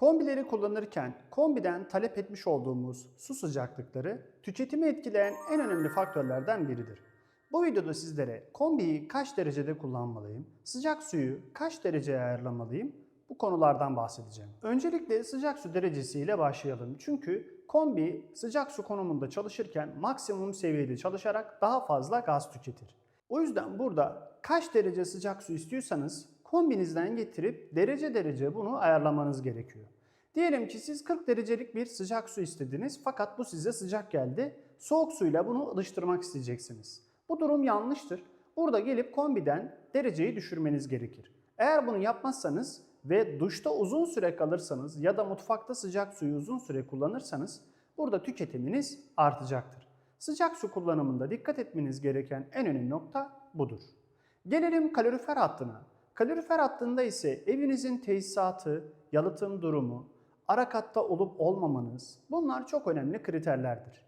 Kombileri kullanırken kombiden talep etmiş olduğumuz su sıcaklıkları tüketimi etkileyen en önemli faktörlerden biridir. Bu videoda sizlere kombiyi kaç derecede kullanmalıyım, sıcak suyu kaç dereceye ayarlamalıyım bu konulardan bahsedeceğim. Öncelikle sıcak su derecesiyle başlayalım. Çünkü kombi sıcak su konumunda çalışırken maksimum seviyede çalışarak daha fazla gaz tüketir. O yüzden burada kaç derece sıcak su istiyorsanız kombinizden getirip derece derece bunu ayarlamanız gerekiyor. Diyelim ki siz 40 derecelik bir sıcak su istediniz fakat bu size sıcak geldi. Soğuk suyla bunu alıştırmak isteyeceksiniz. Bu durum yanlıştır. Burada gelip kombiden dereceyi düşürmeniz gerekir. Eğer bunu yapmazsanız ve duşta uzun süre kalırsanız ya da mutfakta sıcak suyu uzun süre kullanırsanız burada tüketiminiz artacaktır. Sıcak su kullanımında dikkat etmeniz gereken en önemli nokta budur. Gelelim kalorifer hattına. Kalorifer hattında ise evinizin tesisatı, yalıtım durumu, ara katta olup olmamanız bunlar çok önemli kriterlerdir.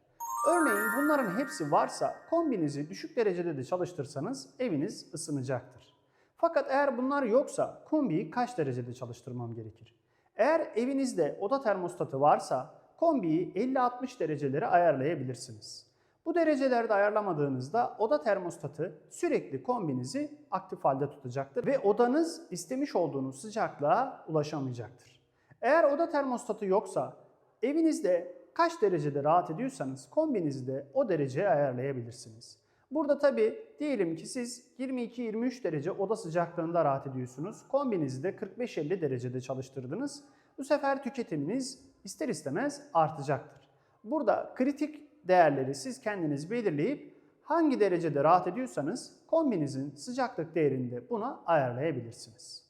Örneğin bunların hepsi varsa kombinizi düşük derecede de çalıştırsanız eviniz ısınacaktır. Fakat eğer bunlar yoksa kombiyi kaç derecede çalıştırmam gerekir? Eğer evinizde oda termostatı varsa kombiyi 50-60 derecelere ayarlayabilirsiniz. Bu derecelerde ayarlamadığınızda oda termostatı sürekli kombinizi aktif halde tutacaktır ve odanız istemiş olduğunuz sıcaklığa ulaşamayacaktır. Eğer oda termostatı yoksa evinizde kaç derecede rahat ediyorsanız kombinizi de o dereceye ayarlayabilirsiniz. Burada tabi diyelim ki siz 22-23 derece oda sıcaklığında rahat ediyorsunuz. Kombinizi de 45-50 derecede çalıştırdınız. Bu sefer tüketiminiz ister istemez artacaktır. Burada kritik değerleri siz kendiniz belirleyip hangi derecede rahat ediyorsanız kombinizin sıcaklık değerinde buna ayarlayabilirsiniz.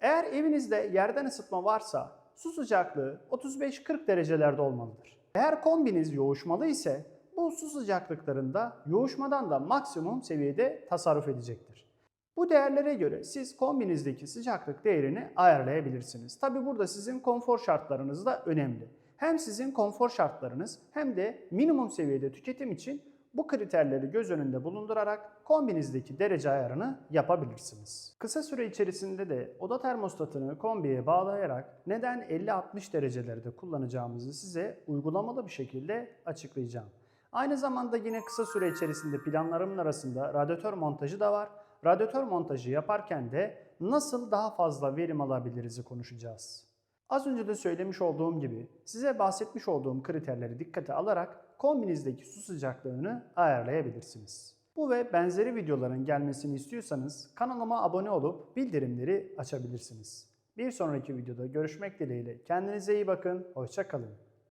Eğer evinizde yerden ısıtma varsa su sıcaklığı 35-40 derecelerde olmalıdır. Eğer kombiniz yoğuşmalı ise bu su sıcaklıklarında yoğuşmadan da maksimum seviyede tasarruf edecektir. Bu değerlere göre siz kombinizdeki sıcaklık değerini ayarlayabilirsiniz. Tabi burada sizin konfor şartlarınız da önemli. Hem sizin konfor şartlarınız hem de minimum seviyede tüketim için bu kriterleri göz önünde bulundurarak kombinizdeki derece ayarını yapabilirsiniz. Kısa süre içerisinde de oda termostatını kombiye bağlayarak neden 50-60 derecelerde kullanacağımızı size uygulamalı bir şekilde açıklayacağım. Aynı zamanda yine kısa süre içerisinde planlarımın arasında radyatör montajı da var. Radyatör montajı yaparken de nasıl daha fazla verim alabiliriz'i konuşacağız. Az önce de söylemiş olduğum gibi size bahsetmiş olduğum kriterleri dikkate alarak kombinizdeki su sıcaklığını ayarlayabilirsiniz. Bu ve benzeri videoların gelmesini istiyorsanız kanalıma abone olup bildirimleri açabilirsiniz. Bir sonraki videoda görüşmek dileğiyle kendinize iyi bakın, hoşçakalın.